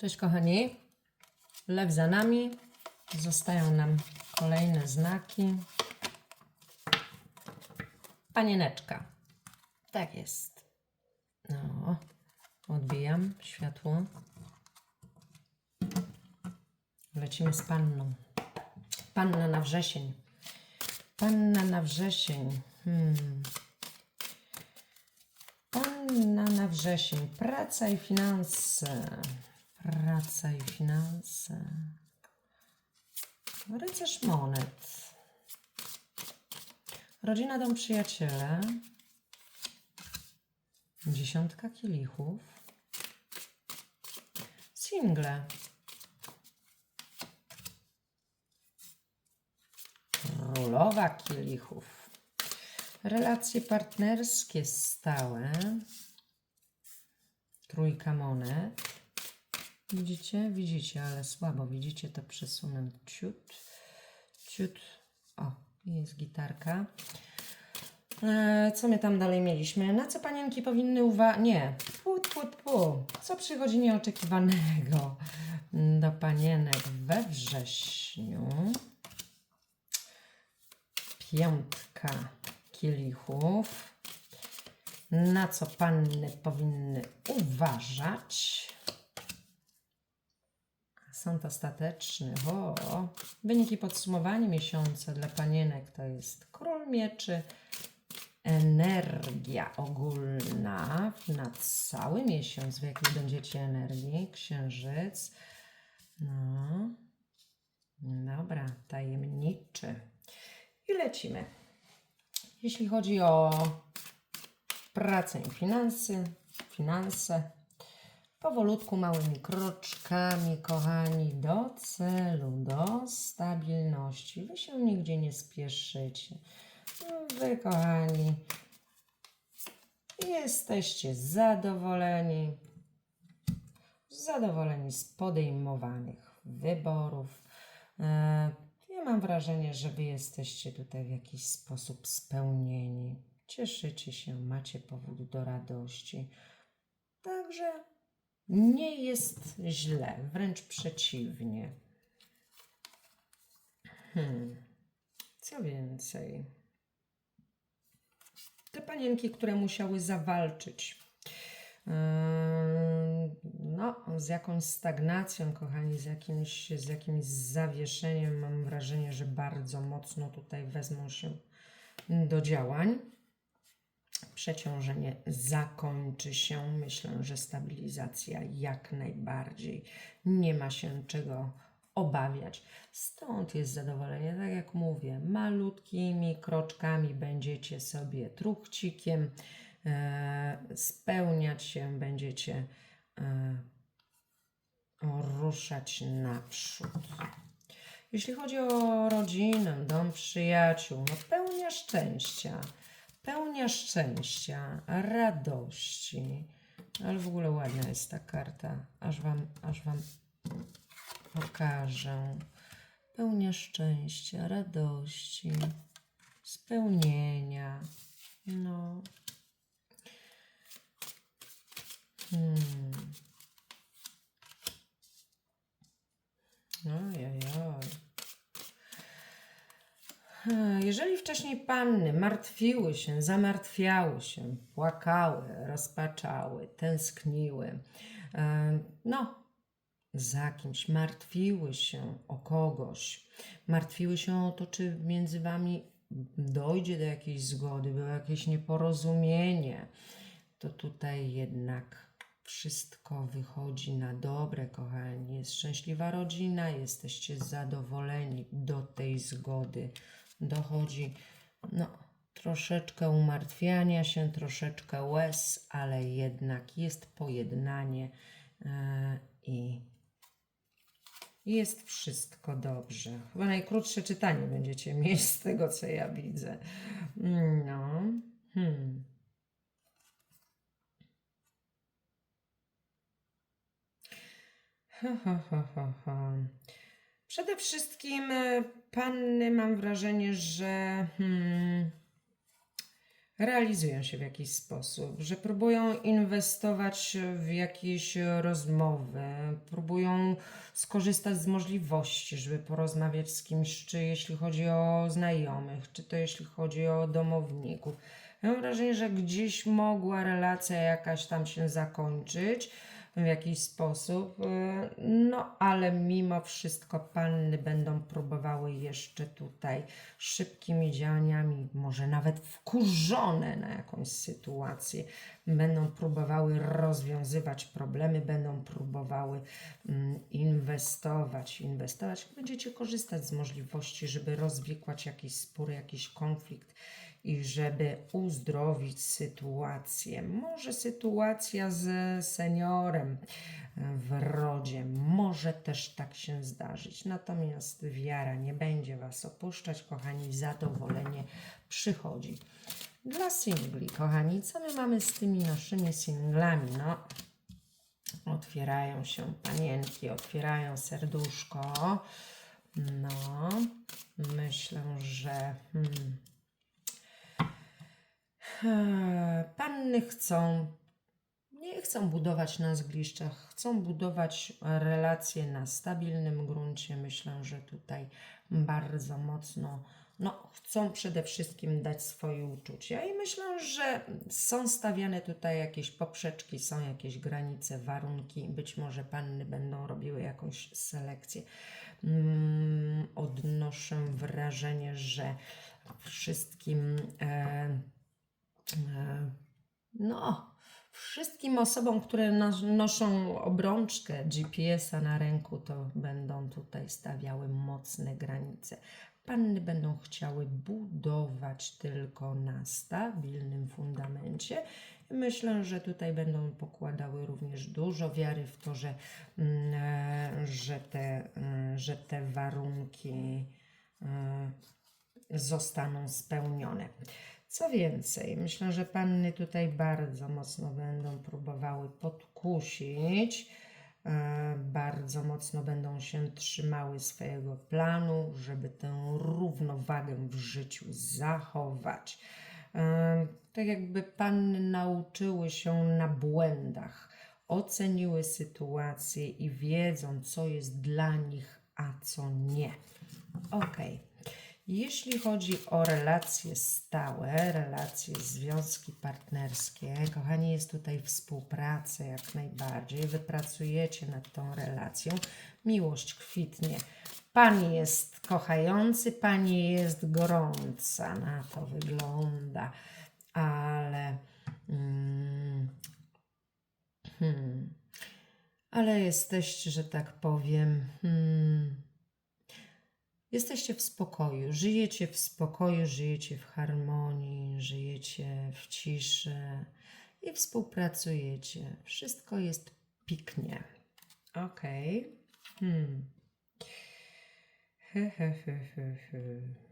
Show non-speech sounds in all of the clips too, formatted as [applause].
Cześć kochani. Lew za nami. Zostają nam kolejne znaki. Panieneczka. Tak jest. No, odbijam światło. Lecimy z panną. Panna na wrzesień. Panna na wrzesień. Hmm. Panna na wrzesień. Praca i finanse. Praca i finanse. Rycerz monet. Rodzina, dom, przyjaciele. Dziesiątka kielichów. Single. Królowa kielichów. Relacje partnerskie stałe. Trójka monet. Widzicie? Widzicie, ale słabo. Widzicie, to przesunę ciut. Ciut. O, jest gitarka. E, co my tam dalej mieliśmy? Na co panienki powinny uważać? Nie. Pu, pu, pu. Co przychodzi nieoczekiwanego do panienek we wrześniu? Piątka kielichów. Na co panny powinny uważać? Sąd ostateczny. O, wyniki podsumowania miesiąca dla panienek to jest król mieczy, energia ogólna na cały miesiąc, w jakiej będziecie energii, księżyc. No, dobra, tajemniczy. I lecimy. Jeśli chodzi o pracę i finanse, finanse, powolutku, małymi kroczkami, kochani, do celu, do stabilności. Wy się nigdzie nie spieszycie. Wy, kochani, jesteście zadowoleni, zadowoleni z podejmowanych wyborów. E, Ja mam wrażenie, że Wy jesteście tutaj w jakiś sposób spełnieni. Cieszycie się, macie powód do radości. Także nie jest źle, wręcz przeciwnie. Hmm. Co więcej? Te panienki, które musiały zawalczyć yy, no, z jakąś stagnacją, kochani, z jakimś, z jakimś zawieszeniem, mam wrażenie, że bardzo mocno tutaj wezmą się do działań przeciążenie zakończy się. Myślę, że stabilizacja jak najbardziej. Nie ma się czego obawiać. Stąd jest zadowolenie, tak jak mówię, malutkimi kroczkami będziecie sobie truchcikiem e, spełniać się, będziecie e, ruszać naprzód. Jeśli chodzi o rodzinę, dom przyjaciół, no pełnia szczęścia, pełnia szczęścia, radości. Ale w ogóle ładna jest ta karta, aż wam, aż wam pokażę. Pełnia szczęścia, radości, spełnienia. No. Hmm. Jeżeli wcześniej panny martwiły się, zamartwiały się, płakały, rozpaczały, tęskniły, e, no, za kimś, martwiły się o kogoś, martwiły się o to, czy między wami dojdzie do jakiejś zgody, było jakieś nieporozumienie, to tutaj jednak wszystko wychodzi na dobre, kochani. Jest szczęśliwa rodzina, jesteście zadowoleni do tej zgody. Dochodzi no, troszeczkę umartwiania się, troszeczkę łez, ale jednak jest pojednanie e, i jest wszystko dobrze. Chyba najkrótsze czytanie będziecie mieć z tego, co ja widzę. No. Hmm. Ha, ha, ha, ha, ha. Przede wszystkim e, panny mam wrażenie, że hmm, realizują się w jakiś sposób, że próbują inwestować w jakieś rozmowy, próbują skorzystać z możliwości, żeby porozmawiać z kimś, czy jeśli chodzi o znajomych, czy to jeśli chodzi o domowników. Mam wrażenie, że gdzieś mogła relacja jakaś tam się zakończyć w jakiś sposób, y, no ale mimo wszystko panny będą próbowały jeszcze tutaj szybkimi działaniami, może nawet wkurzone na jakąś sytuację, będą próbowały rozwiązywać problemy, będą próbowały mm, inwestować, inwestować. Będziecie korzystać z możliwości, żeby rozwikłać jakiś spór, jakiś konflikt i żeby uzdrowić sytuację. Może sytuacja z seniorem w rodzie, może też tak się zdarzyć. Natomiast wiara nie będzie Was opuszczać, kochani, zadowolenie przychodzi. Dla singli, kochani, co my mamy z tymi naszymi singlami? No, otwierają się panienki, otwierają serduszko. No, myślę, że. Hmm, Panny chcą, nie chcą budować na zgliszczach, chcą budować relacje na stabilnym gruncie. Myślę, że tutaj bardzo mocno no, chcą przede wszystkim dać swoje uczucia i myślę, że są stawiane tutaj jakieś poprzeczki, są jakieś granice, warunki. Być może panny będą robiły jakąś selekcję. Mm, odnoszę wrażenie, że wszystkim. E, no, wszystkim osobom, które nos- noszą obrączkę GPS-a na ręku, to będą tutaj stawiały mocne granice. Panny będą chciały budować tylko na stabilnym fundamencie. Myślę, że tutaj będą pokładały również dużo wiary w to, że, mm, e, że, te, mm, że te warunki e, zostaną spełnione. Co więcej, myślę, że panny tutaj bardzo mocno będą próbowały podkusić, e, bardzo mocno będą się trzymały swojego planu, żeby tę równowagę w życiu zachować. E, Tak jakby panny nauczyły się na błędach, oceniły sytuację i wiedzą, co jest dla nich, a co nie. Okej. Jeśli chodzi o relacje stałe, relacje, związki partnerskie, kochani, jest tutaj współpraca jak najbardziej. Wypracujecie nad tą relacją. Miłość kwitnie. Pan jest kochający, pani jest gorąca. Na to wygląda, ale. Mm, hmm, ale jesteście, że tak powiem. Hmm, Jesteście w spokoju, żyjecie w spokoju, żyjecie w harmonii, żyjecie w ciszy i współpracujecie. Wszystko jest piknie. Okej. Hmm. He, he.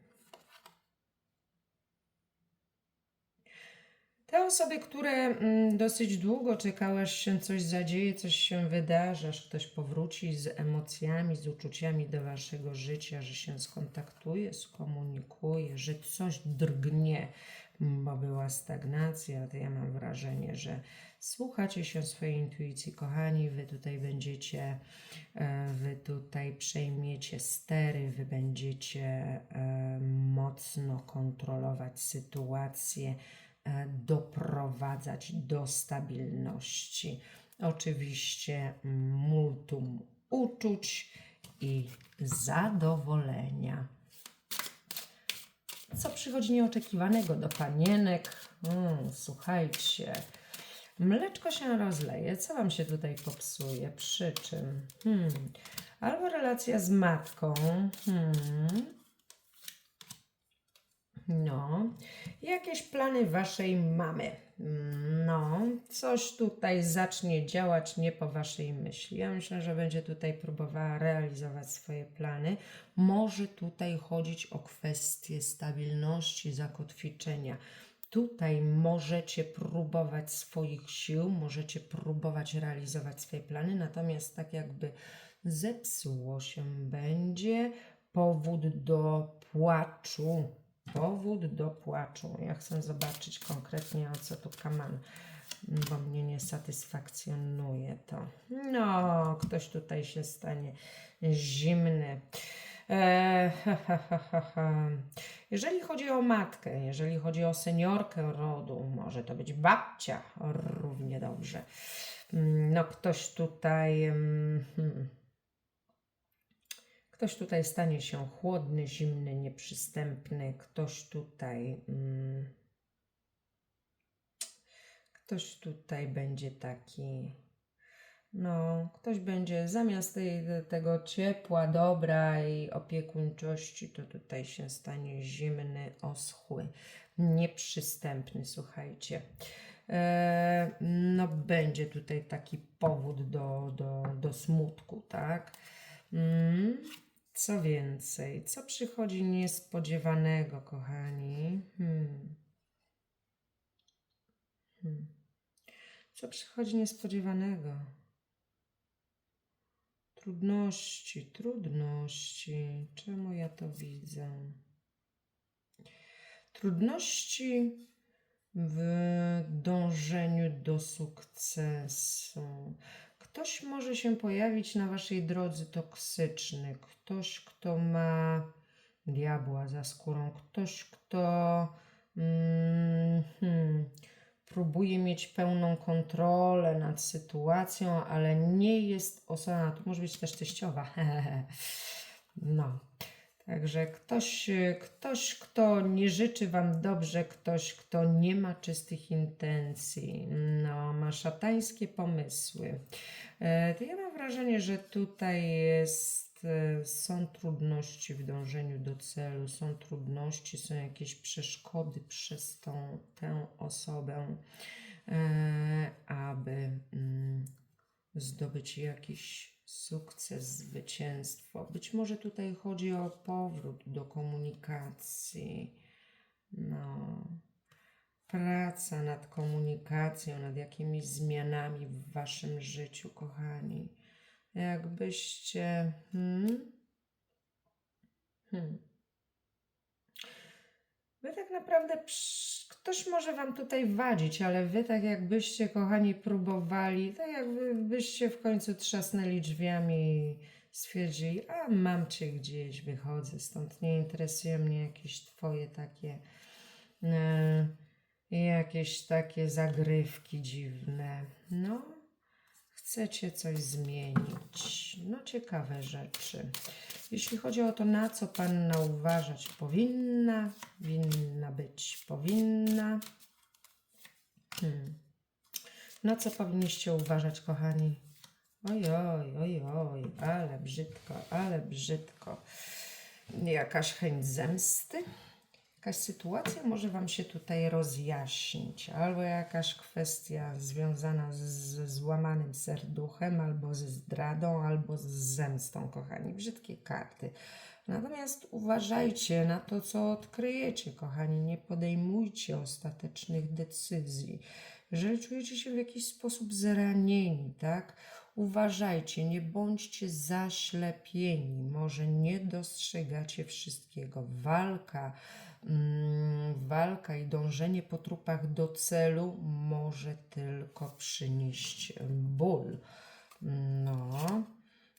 Te osoby, które mm, dosyć długo czekały, aż się coś zadzieje, coś się wydarzy, aż ktoś powróci z emocjami, z uczuciami do waszego życia, że się skontaktuje, skomunikuje, że coś drgnie, bo była stagnacja, to ja mam wrażenie, że słuchacie się swojej intuicji, kochani, wy tutaj będziecie, e, wy tutaj przejmiecie stery, wy będziecie e, mocno kontrolować sytuację, doprowadzać do stabilności. Oczywiście multum uczuć i zadowolenia. Co przychodzi nieoczekiwanego do panienek? Mm, słuchajcie, mleczko się rozleje. Co wam się tutaj popsuje? Przy czym? Hmm. Albo relacja z matką. Hmm. No, jakieś plany waszej mamy. No, coś tutaj zacznie działać nie po waszej myśli. Ja myślę, że będzie tutaj próbowała realizować swoje plany. Może tutaj chodzić o kwestie stabilności, zakotwiczenia. Tutaj możecie próbować swoich sił, możecie próbować realizować swoje plany, natomiast tak jakby zepsuło się będzie powód do płaczu powód do płaczu. Ja chcę zobaczyć konkretnie o co tu kaman, bo mnie nie satysfakcjonuje to. No, ktoś tutaj się stanie zimny. E. Jeżeli chodzi o matkę, jeżeli chodzi o seniorkę rodu, może to być babcia, równie dobrze. Mm, No, ktoś tutaj. mm, hmm. Ktoś tutaj stanie się chłodny, zimny, nieprzystępny. Ktoś tutaj. Mm, ktoś tutaj będzie taki. No, ktoś będzie zamiast tej, tego ciepła, dobra i opiekuńczości, to tutaj się stanie zimny, oschły, nieprzystępny, słuchajcie. E, no, będzie tutaj taki powód do, do, do smutku, tak? Mm, co więcej, co przychodzi niespodziewanego, kochani? Hmm. Hmm. Co przychodzi niespodziewanego? Trudności, trudności. Czemu ja to widzę? Trudności w dążeniu do sukcesu. Ktoś może się pojawić na waszej drodze toksyczny, ktoś, kto ma diabła za skórą, ktoś, kto mm, hmm, próbuje mieć pełną kontrolę nad sytuacją, ale nie jest osobą, to może być też teściowa. [laughs] no. Także ktoś, ktoś, kto nie życzy Wam dobrze, ktoś, kto nie ma czystych intencji, no, ma szatańskie pomysły. E, To ja mam wrażenie, że tutaj jest, e, są trudności w dążeniu do celu, są trudności, są jakieś przeszkody przez tą, tę osobę, e, aby mm, zdobyć jakiś sukces, zwycięstwo. Być może tutaj chodzi o powrót do komunikacji. No, praca nad komunikacją, nad jakimiś zmianami w waszym życiu, kochani. Jakbyście. Hmm? Hmm. Wy tak naprawdę, ktoś może wam tutaj wadzić, ale wy tak jakbyście, kochani, próbowali, tak jakbyście w końcu trzasnęli drzwiami i stwierdzili, a mam cię gdzieś, wychodzę stąd, nie interesują mnie jakieś twoje takie, e, jakieś takie zagrywki dziwne. No, chcecie coś zmienić. No, ciekawe rzeczy. Jeśli chodzi o to, na co panna uważać powinna, winna być, powinna. Hmm. Na co powinniście uważać, kochani? Oj, oj, oj, ale brzydko, ale brzydko. Jakaś chęć zemsty? Jakaś sytuacja może Wam się tutaj rozjaśnić, albo jakaś kwestia związana ze złamanym serduchem, albo ze zdradą, albo z zemstą, kochani. Brzydkie karty. Natomiast uważajcie na to, co odkryjecie, kochani. Nie podejmujcie ostatecznych decyzji. Jeżeli czujecie się w jakiś sposób zranieni, tak? Uważajcie, nie bądźcie zaślepieni. Może nie dostrzegacie wszystkiego. Walka, walka i dążenie po trupach do celu może tylko przynieść ból. No.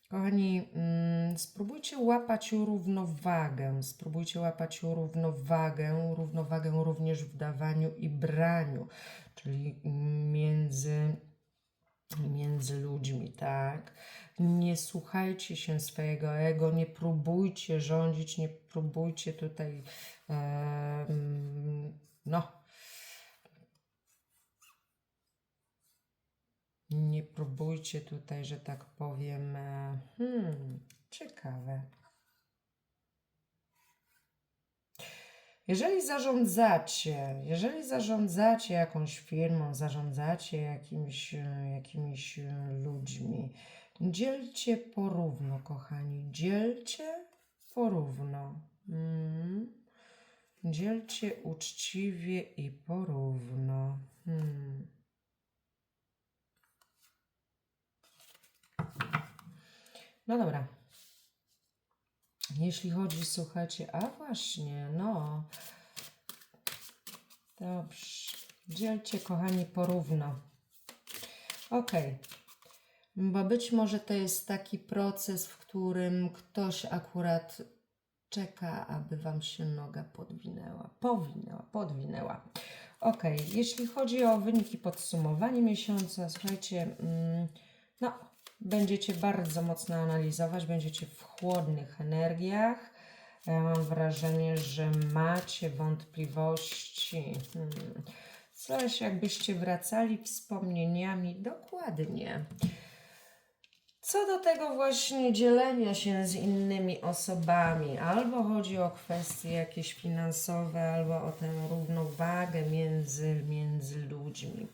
Kochani, mm, spróbujcie łapać równowagę, spróbujcie łapać równowagę, równowagę również w dawaniu i braniu, czyli między, między ludźmi, tak? Nie słuchajcie się swojego ego, nie próbujcie rządzić, nie próbujcie tutaj, no, Nie próbujcie tutaj, że tak powiem. e, Hmm, ciekawe. Jeżeli zarządzacie, jeżeli zarządzacie jakąś firmą, zarządzacie jakimiś, e, jakimiś e, ludźmi, dzielcie porówno, kochani, dzielcie porówno. Mm. Dzielcie uczciwie i porówno. Hmm. No dobra. Jeśli chodzi, słuchajcie, a właśnie, no, Dobrze. Dzielcie, kochani, porówno. Ok. Bo być może to jest taki proces, w którym ktoś akurat czeka, aby Wam się noga podwinęła. Powinęła, podwinęła. Ok, jeśli chodzi o wyniki podsumowania miesiąca, słuchajcie, mm, no, będziecie bardzo mocno analizować, będziecie w chłodnych energiach. Ja mam wrażenie, że macie wątpliwości. Hmm. Coś jakbyście wracali wspomnieniami dokładnie. Co do tego właśnie dzielenia się z innymi osobami, albo chodzi o kwestie jakieś finansowe, albo o tę równowagę między, między ludźmi,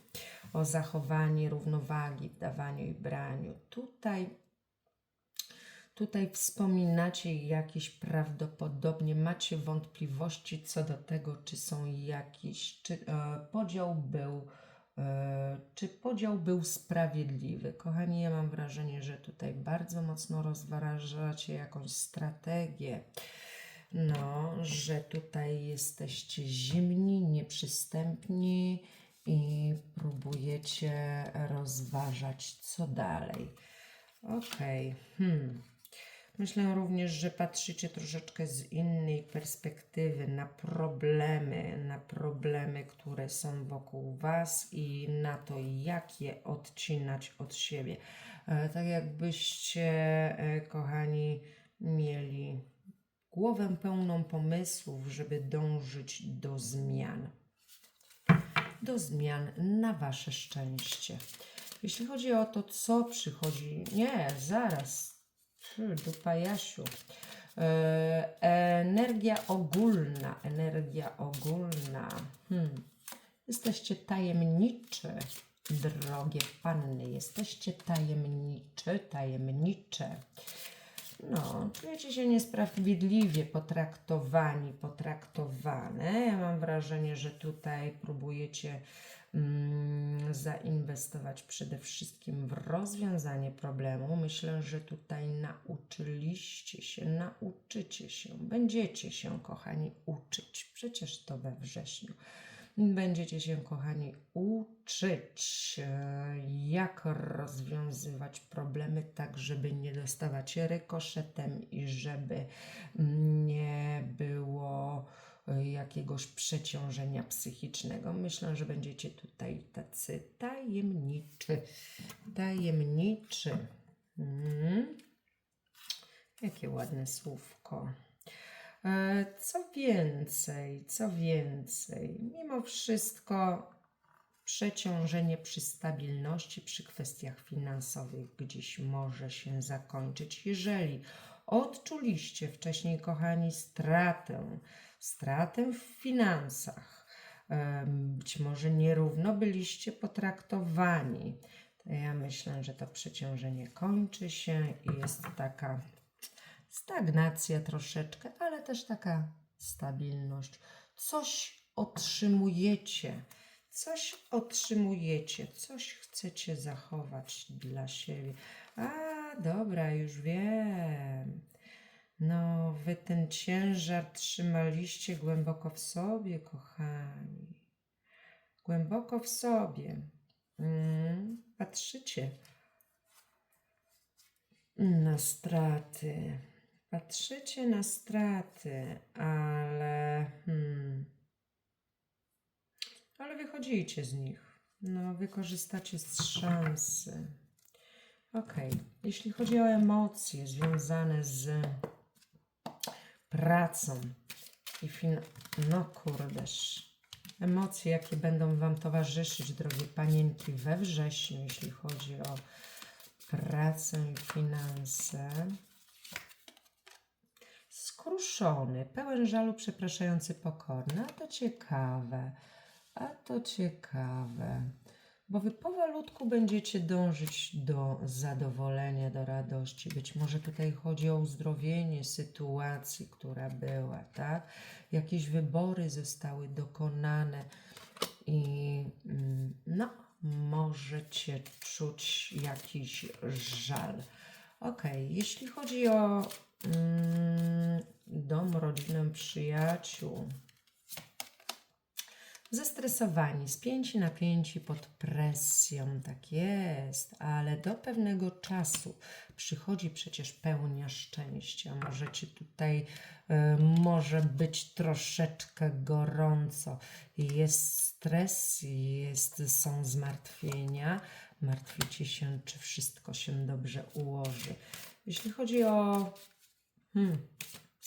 o zachowanie równowagi w dawaniu i braniu. Tutaj, tutaj wspominacie jakieś prawdopodobnie, macie wątpliwości co do tego, czy są jakieś, czy e, podział był E, Czy podział był sprawiedliwy? Kochani, ja mam wrażenie, że tutaj bardzo mocno rozważacie jakąś strategię. No, że tutaj jesteście zimni, nieprzystępni i próbujecie rozważać, co dalej. Okej. Hmm. Myślę również, że patrzycie troszeczkę z innej perspektywy na problemy, na problemy, które są wokół Was i na to, jak je odcinać od siebie. E, Tak jakbyście, e, kochani, mieli głowę pełną pomysłów, żeby dążyć do zmian. Do zmian na Wasze szczęście. Jeśli chodzi o to, co przychodzi, nie, zaraz, Hmm, dupa Jasiu. E, energia ogólna, energia ogólna. Hmm. Jesteście tajemniczy, drogie panny. Jesteście tajemniczy, tajemnicze. No, czujecie się niesprawiedliwie potraktowani, potraktowane. Ja mam wrażenie, że tutaj próbujecie mm, zainwestować przede wszystkim w rozwiązanie problemu. Myślę, że tutaj nauczyliście się, nauczycie się, będziecie się, kochani, uczyć. Przecież to we wrześniu. Będziecie się, kochani, uczyć, e, jak rozwiązywać problemy tak, żeby nie dostawać rykoszetem i żeby nie było e, jakiegoś przeciążenia psychicznego. Myślę, że będziecie tutaj tacy tajemniczy, tajemniczy. Mm. Jakie ładne słówko. E, Co więcej, co więcej, mimo wszystko przeciążenie przy stabilności, przy kwestiach finansowych gdzieś może się zakończyć. Jeżeli odczuliście wcześniej, kochani, stratę, stratę w finansach, em, być może nierówno byliście potraktowani, to ja myślę, że to przeciążenie kończy się i jest taka stagnacja troszeczkę, ale też taka stabilność. Coś otrzymujecie, coś otrzymujecie, coś chcecie zachować dla siebie. A, dobra, już wiem. No, wy ten ciężar trzymaliście głęboko w sobie, kochani. Głęboko w sobie. Mm, patrzycie na straty. Patrzycie na straty, ale. Hmm, ale wychodzicie z nich. No, wykorzystacie z szansy. Ok, jeśli chodzi o emocje związane z pracą i fin... No kurdeż. Emocje, jakie będą Wam towarzyszyć, drogie panienki, we wrześniu, jeśli chodzi o pracę i finanse. Skruszony, pełen żalu, przepraszający pokorny. A to ciekawe, a to ciekawe. Bo wy powolutku będziecie dążyć do zadowolenia, do radości. Być może tutaj chodzi o uzdrowienie sytuacji, która była, tak? Jakieś wybory zostały dokonane i mm, no, możecie czuć jakiś żal. Ok, jeśli chodzi o mm, dom, rodzinę, przyjaciół, Zestresowani, spięci, napięci pod presją, tak jest, ale do pewnego czasu przychodzi przecież pełnia szczęścia. Możecie tutaj, e, może być troszeczkę gorąco, jest stres, jest, są zmartwienia, martwicie się, czy wszystko się dobrze ułoży. Jeśli chodzi o hmm,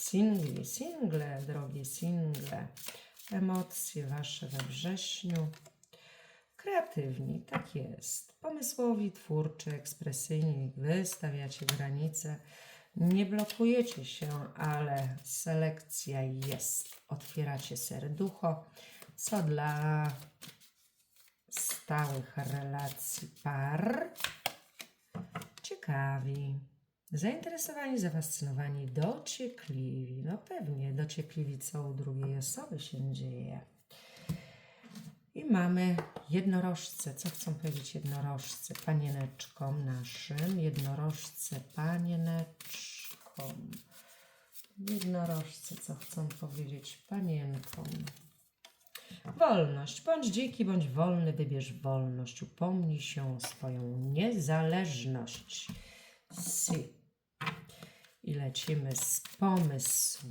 singli, single, drogie single, emocje wasze we wrześniu. Kreatywni, tak jest. Pomysłowi, twórczy, ekspresyjni, wystawiacie granice. Nie blokujecie się, ale selekcja jest. Otwieracie serducho, co dla stałych relacji par ciekawi. Zainteresowani, zafascynowani, dociekliwi. No pewnie, dociekliwi, co u drugiej osoby się dzieje. I mamy jednorożce. Co chcą powiedzieć jednorożce? Panieneczkom naszym. Jednorożce panieneczkom. Jednorożce, co chcą powiedzieć panienkom? Wolność. Bądź dziki, bądź wolny, wybierz wolność. Upomnij się o swoją niezależność. Si. I lecimy z pomysł.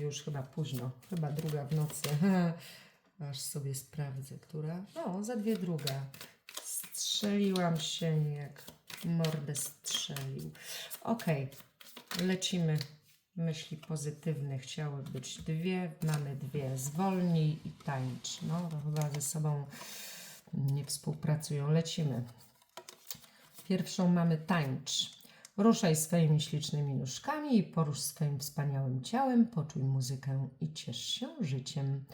Już chyba późno, chyba druga w nocy. [laughs] Aż sobie sprawdzę, która. O, za dwie druga. Strzeliłam się jak mordę strzelił. Ok, lecimy. Myśli pozytywne chciały być dwie. Mamy dwie. Zwolnij i tańcz. No, chyba ze sobą nie współpracują. Lecimy. Pierwszą mamy tańcz. Ruszaj swoimi ślicznymi nóżkami i porusz swoim wspaniałym ciałem, poczuj muzykę i ciesz się życiem.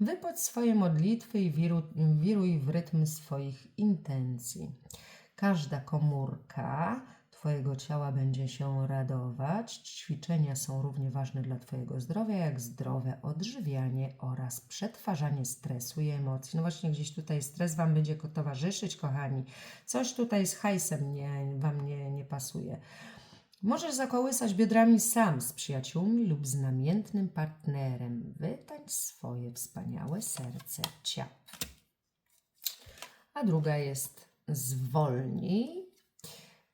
Wypłać swoje modlitwy i wiru, wiruj w rytm swoich intencji. Każda komórka Twojego ciała będzie się radować. Ćwiczenia są równie ważne dla Twojego zdrowia, jak zdrowe odżywianie oraz przetwarzanie stresu i emocji. No właśnie, gdzieś tutaj stres Wam będzie towarzyszyć, kochani. Coś tutaj z hajsem nie, Wam nie, nie pasuje. Możesz zakołysać biodrami sam z przyjaciółmi lub z namiętnym partnerem. Wytańcz swoje wspaniałe serce ciała. A druga jest zwolnij.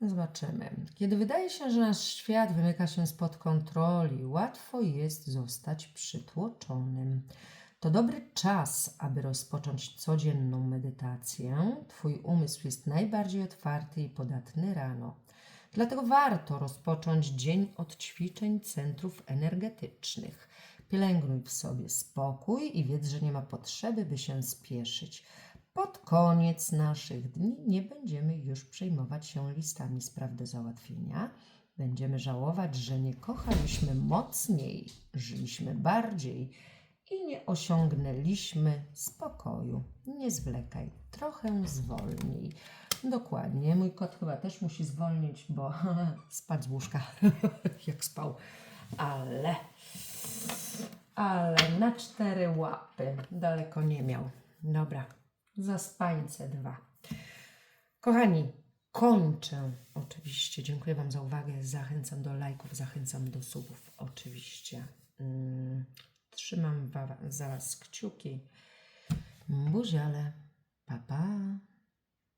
Zobaczymy. Kiedy wydaje się, że nasz świat wymyka się spod kontroli, łatwo jest zostać przytłoczonym. To dobry czas, aby rozpocząć codzienną medytację. Twój umysł jest najbardziej otwarty i podatny rano. Dlatego warto rozpocząć dzień od ćwiczeń centrów energetycznych. Pielęgnuj w sobie spokój i wiedz, że nie ma potrzeby, by się spieszyć. Pod koniec naszych dni nie będziemy już przejmować się listami spraw do załatwienia. Będziemy żałować, że nie kochaliśmy mocniej, żyliśmy bardziej i nie osiągnęliśmy spokoju. Nie zwlekaj, trochę zwolnij. Dokładnie, mój kot chyba też musi zwolnić, bo [laughs] spać z łóżka, [laughs] jak spał. Ale, ale na cztery łapy daleko nie miał. Dobra, zaspańce dwa. Kochani, kończę oczywiście. Dziękuję Wam za uwagę. Zachęcam do lajków, zachęcam do subów oczywiście. Mm, Trzymam za Was kciuki. Buziale. Pa, pa.